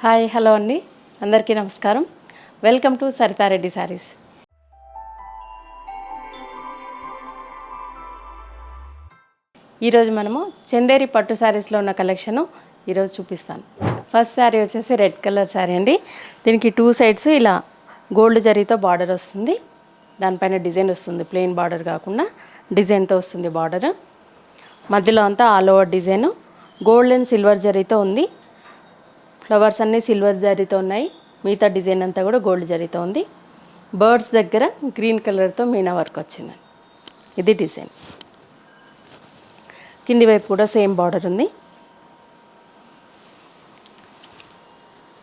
Hi hello అండి. అందరికీ నమస్కారం. వెల్కమ్ టు సరితారెడ్డి శారీస్ ఈరోజు మనము చందేరి పట్టు శారీస్లో ఉన్న కలెక్షను ఈరోజు చూపిస్తాను. ఫస్ట్ శారీ వచ్చేసి రెడ్ కలర్ శారీ అండి. దీనికి టూ సైడ్స్ ఇలా గోల్డ్ జరీతో బార్డర్ వస్తుంది. దానిపైన డిజైన్ వస్తుంది ప్లెయిన్ బార్డర్ కాకుండా డిజైన్తో వస్తుంది బార్డర్. మధ్యలో అంతా all over design. Gold and silver జరీతో ఉంది. ఫ్లవర్స్ అన్నీ సిల్వర్ జరీతో ఉన్నాయి. మిగతా డిజైన్ అంతా కూడా గోల్డ్ జరీతో ఉంది. బర్డ్స్ దగ్గర గ్రీన్ కలర్తో మీనా వర్క్ వచ్చింది. ఇది డిజైన్. కింది వైపు కూడా సేమ్ బార్డర్ ఉంది.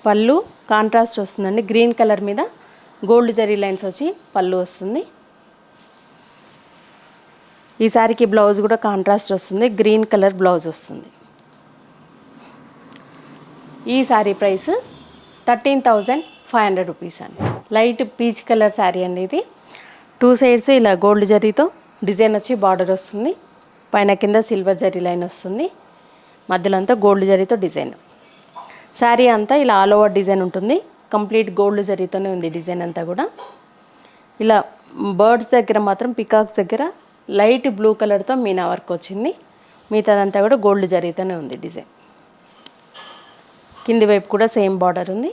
పళ్ళు కాంట్రాస్ట్ వస్తుందండి. గ్రీన్ కలర్ మీద గోల్డ్ జరీ లైన్స్ వచ్చి పళ్ళు వస్తుంది. ఈ బ్లౌజ్ కూడా కాంట్రాస్ట్ వస్తుంది. గ్రీన్ కలర్ బ్లౌజ్ వస్తుంది. ఈ sari price thirteen thousand five hundred rupees అండి. లైట్ పీచ్ కలర్ శారీ అండి ఇది. టూ సైడ్స్ ఇలా గోల్డ్ జరీతో డిజైన్ వచ్చి బార్డర్ వస్తుంది. పైన కింద సిల్వర్ జరీ లైన్ వస్తుంది. మధ్యలో అంతా గోల్డ్ జరీతో డిజైన్ శారీ అంతా ఇలా ఆల్ ఓవర్ డిజైన్ ఉంటుంది. కంప్లీట్ గోల్డ్ జరీతోనే ఉంది డిజైన్ అంతా కూడా. ఇలా బర్డ్స్ దగ్గర మాత్రం పికాక్స్ దగ్గర లైట్ బ్లూ కలర్తో మీనా వర్క్ వచ్చింది. మిగతాదంతా కూడా గోల్డ్ జరీతోనే ఉంది డిజైన్ కింది వైపు కూడా సేమ్ బార్డర్ ఉంది.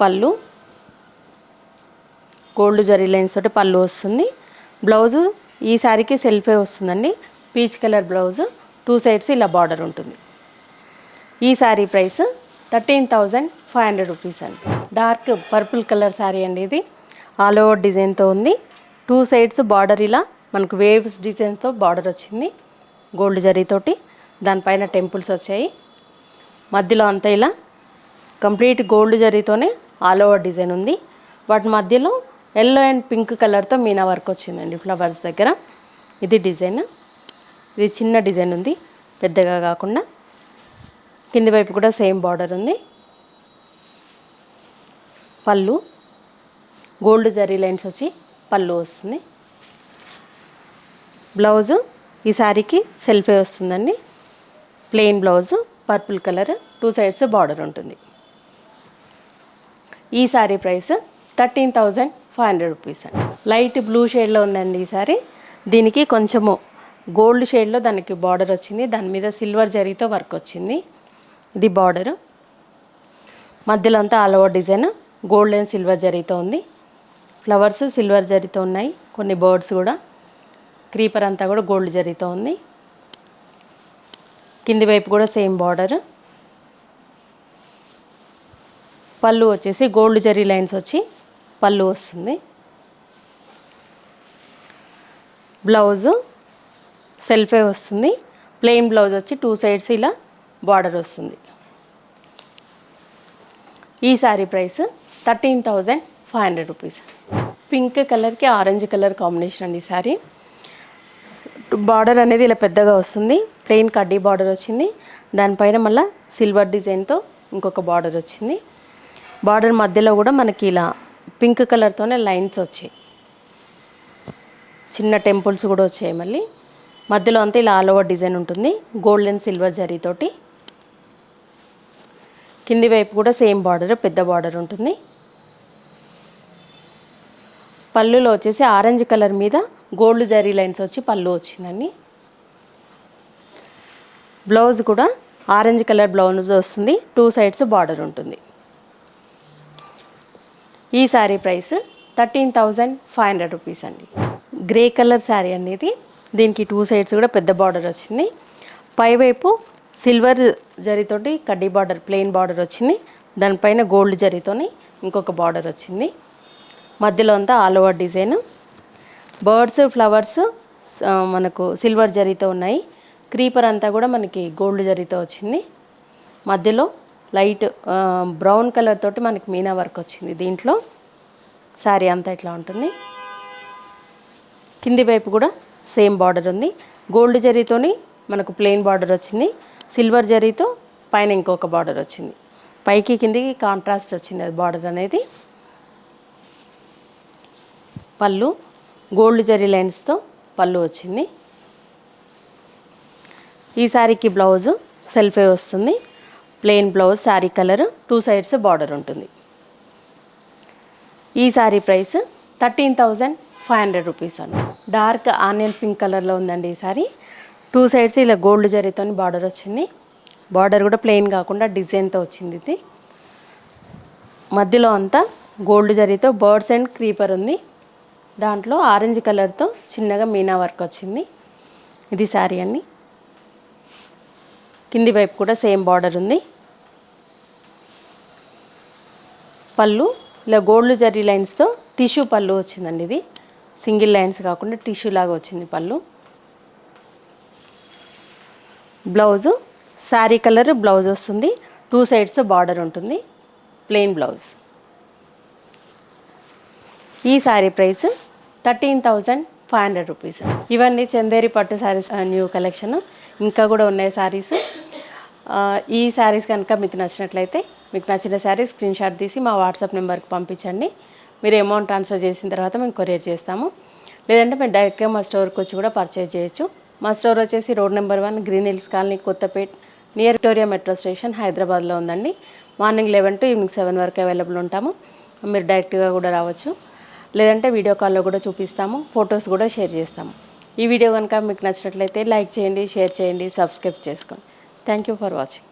పళ్ళు. గోల్డ్ జరీ లైన్స్ తోటి పళ్ళు వస్తుంది. బ్లౌజు ఈ శారీకి సెల్ఫే వస్తుందండి. Peach colour blouse. Two sides ఇలా బార్డర్ ఉంటుంది. ఈ sari price thirteen thousand five hundred rupees అండి. డార్క్ పర్పుల్ కలర్ శారీ అండి ఇది. ఆల్ ఓవర్ డిజైన్తో ఉంది. టూ సైడ్స్ బార్డర్ ఇలా మనకు వేవ్స్ డిజైన్తో బార్డర్ వచ్చింది. గోల్డ్ జరీతోటి దానిపైన టెంపుల్స్ వచ్చాయి. మధ్యలో అంతా ఇలా కంప్లీట్ గోల్డ్ జరీతోనే ఆల్ ఓవర్ డిజైన్ ఉంది. వాటి మధ్యలో ఎల్లో అండ్ పింక్ కలర్తో మీనా వర్క్ వచ్చిందండి ఫ్లవర్స్ దగ్గర. ఇది డిజైన్. ఇది చిన్న డిజైన్ ఉంది. పెద్దగా కాకుండా కింది వైపు కూడా సేమ్ బార్డర్ ఉంది. పళ్ళు. గోల్డ్ జరీ లైన్స్ వచ్చి పళ్ళు వస్తుంది. బ్లౌజు ఈ శారీకి సెల్ఫే వస్తుందండి. Plain blouse purple colour two sides border ఉంటుంది. ఈ sari price thirteen thousand five hundred rupees అండి. లైట్ బ్లూ షేడ్లో ఉందండి ఈ సారీ. దీనికి కొంచెము గోల్డ్ షేడ్లో దానికి బార్డర్ వచ్చింది. దాని మీద సిల్వర్ జరీతో వర్క్ వచ్చింది. ఇది బార్డరు. మధ్యలో అంతా all over design gold and silver జరీతో ఉంది. ఫ్లవర్స్ సిల్వర్ జరీతో ఉన్నాయి. కొన్ని బర్డ్స్ కూడా. క్రీపర్ అంతా కూడా గోల్డ్ జరీతో ఉంది. కింది వైపు కూడా సేమ్ బార్డర్. పళ్ళు వచ్చేసి గోల్డ్ జరీ లైన్స్ వచ్చి పళ్ళు వస్తుంది. బ్లౌజు సెల్ఫే వస్తుంది. ప్లెయిన్ బ్లౌజ్ వచ్చి టూ సైడ్స్ ఇలా బార్డర్ వస్తుంది. ఈ sari price thirteen thousand five hundred rupees. Pink కలర్కి ఆరెంజ్ కలర్ కాంబినేషన్ అండి ఈ శారీ. బార్డర్ అనేది ఇలా పెద్దగా వస్తుంది. ప్లెయిన్ కడ్డీ బార్డర్ వచ్చింది. దానిపైన మళ్ళీ సిల్వర్ డిజైన్తో ఇంకొక బార్డర్ వచ్చింది. బార్డర్ మధ్యలో కూడా మనకి ఇలా పింక్ కలర్తోనే లైన్స్ వచ్చాయి. చిన్న టెంపుల్స్ కూడా వచ్చాయి మళ్ళీ. మధ్యలో అంతా ఇలా ఆల్ ఓవర్ డిజైన్ ఉంటుంది. గోల్డ్ అండ్ సిల్వర్ జరీతోటి కింది వైపు కూడా సేమ్ బార్డర్ పెద్ద బార్డర్ ఉంటుంది. పళ్ళులో వచ్చేసి ఆరెంజ్ కలర్ మీద గోల్డ్ జరీ లైన్స్ వచ్చి పళ్ళు వచ్చిందండి. బ్లౌజ్ కూడా ఆరెంజ్ కలర్ బ్లౌజ్ వస్తుంది. టూ సైడ్స్ బార్డర్ ఉంటుంది. ఈ sari price thirteen thousand five hundred rupees అండి. గ్రే కలర్ శారీ అనేది దీనికి టూ సైడ్స్ కూడా పెద్ద బార్డర్ వచ్చింది. పైవైపు సిల్వర్ జరీతోటి కడ్డీ బార్డర్ ప్లెయిన్ బార్డర్ వచ్చింది. దానిపైన గోల్డ్ జరీతోని ఇంకొక బార్డర్ వచ్చింది. మధ్యలో అంతా all over design. Birds flowers మనకు సిల్వర్ జరీతో ఉన్నాయి. క్రీపర్ అంతా కూడా మనకి గోల్డ్ జరీతో వచ్చింది. మధ్యలో లైట్ బ్రౌన్ కలర్ తోటి మనకి మీనా వర్క్ వచ్చింది దీంట్లో. శారీ అంతా ఇట్లా ఉంటుంది. కింది వైపు కూడా సేమ్ బార్డర్ ఉంది. గోల్డ్ జరీతోని మనకు ప్లెయిన్ బార్డర్ వచ్చింది. సిల్వర్ జరీతో పైన ఇంకొక బార్డర్ వచ్చింది. పైకి కిందికి కాంట్రాస్ట్ వచ్చింది అది బార్డర్ అనేది. పళ్ళు గోల్డ్ జరీ లైన్స్తో పళ్ళు వచ్చింది. ఈ శారీకి బ్లౌజు సెల్ఫే వస్తుంది. Plain blouse sari colour two sides border ఉంటుంది. ఈ sari price thirteen thousand five hundred rupees అండి. డార్క్ ఆనియన్ పింక్ కలర్లో ఉందండి ఈ సారీ. టూ సైడ్స్ ఇలా గోల్డ్ జరీతో బార్డర్ వచ్చింది. బార్డర్ కూడా ప్లెయిన్ కాకుండా డిజైన్తో వచ్చింది ఇది. మధ్యలో అంతా గోల్డ్ జరీతో బర్డ్స్ అండ్ క్రీపర్ ఉంది. దాంట్లో ఆరెంజ్ కలర్తో చిన్నగా మీనా వర్క్ వచ్చింది. ఇది శారీ అండి. కింది వైపు కూడా సేమ్ బార్డర్ ఉంది. పళ్ళు ఇలా గోల్డ్ జరీ లైన్స్తో టిష్యూ పళ్ళు వచ్చిందండి ఇది. సింగిల్ లైన్స్ కాకుండా టిష్యూ లాగా వచ్చింది పళ్ళు. బ్లౌజు శారీ కలర్ బ్లౌజ్ వస్తుంది. టూ సైడ్స్ బార్డర్ ఉంటుంది. Plain blouse. ఈ sari price thirteen thousand five hundred rupees. ఇవన్నీ చందేరి పట్టు శారీస్ న్యూ కలెక్షన్ ఇంకా కూడా ఉన్నాయి శారీస్. ఈ శారీస్ కనుక మీకు నచ్చినట్లయితే మీకు నచ్చిన శారీ స్క్రీన్ షాట్ తీసి మా వాట్సాప్ నెంబర్కి పంపించండి. మీరు అమౌంట్ ట్రాన్స్ఫర్ చేసిన తర్వాత మేము కొరియర్ చేస్తాము. లేదంటే మీరు డైరెక్ట్గా మా స్టోర్కి వచ్చి కూడా పర్చేజ్ చేయొచ్చు. మా స్టోర్ వచ్చేసి road number one Green Hills colony Kothapet near Victoria metro station హైదరాబాద్లో ఉందండి. Morning eleven to evening seven వరకు అవైలబుల్ ఉంటాము. మీరు డైరెక్ట్గా కూడా రావచ్చు. లేదంటే వీడియో కాల్లో కూడా చూపిస్తాము ఫొటోస్ కూడా షేర్ చేస్తాము. ఈ వీడియో కనుక మీకు నచ్చినట్లయితే లైక్ చేయండి షేర్ చేయండి సబ్స్క్రైబ్ చేసుకోండి. Thank you for watching